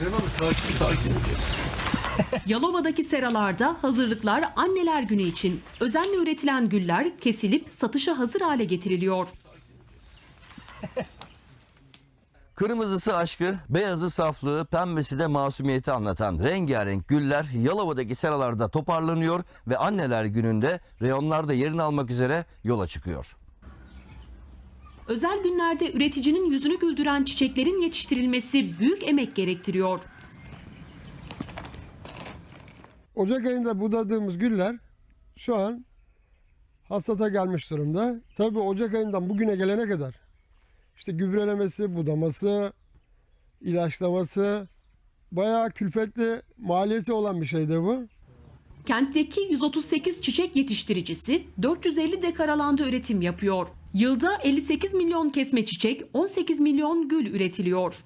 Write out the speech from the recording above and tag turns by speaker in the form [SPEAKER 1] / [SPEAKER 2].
[SPEAKER 1] Sakin sakin.
[SPEAKER 2] Yalova'daki seralarda hazırlıklar anneler günü için. Özenle üretilen güller kesilip satışa hazır hale getiriliyor.
[SPEAKER 3] Kırmızısı aşkı, beyazı saflığı, pembesi de masumiyeti anlatan rengarenk güller Yalova'daki seralarda toparlanıyor ve anneler gününde reyonlarda yerini almak üzere yola çıkıyor.
[SPEAKER 2] Özel günlerde üreticinin yüzünü güldüren çiçeklerin yetiştirilmesi büyük emek gerektiriyor.
[SPEAKER 4] Ocak ayında budadığımız güller şu an hasata gelmiş durumda. Tabii Ocak ayından bugüne gelene kadar işte gübrelemesi, budaması, ilaçlaması bayağı külfetli maliyeti olan bir şeydi bu.
[SPEAKER 2] Kentteki 138 çiçek yetiştiricisi 450 dekar alanda üretim yapıyor. Yılda 58 milyon kesme çiçek, 18 milyon gül üretiliyor.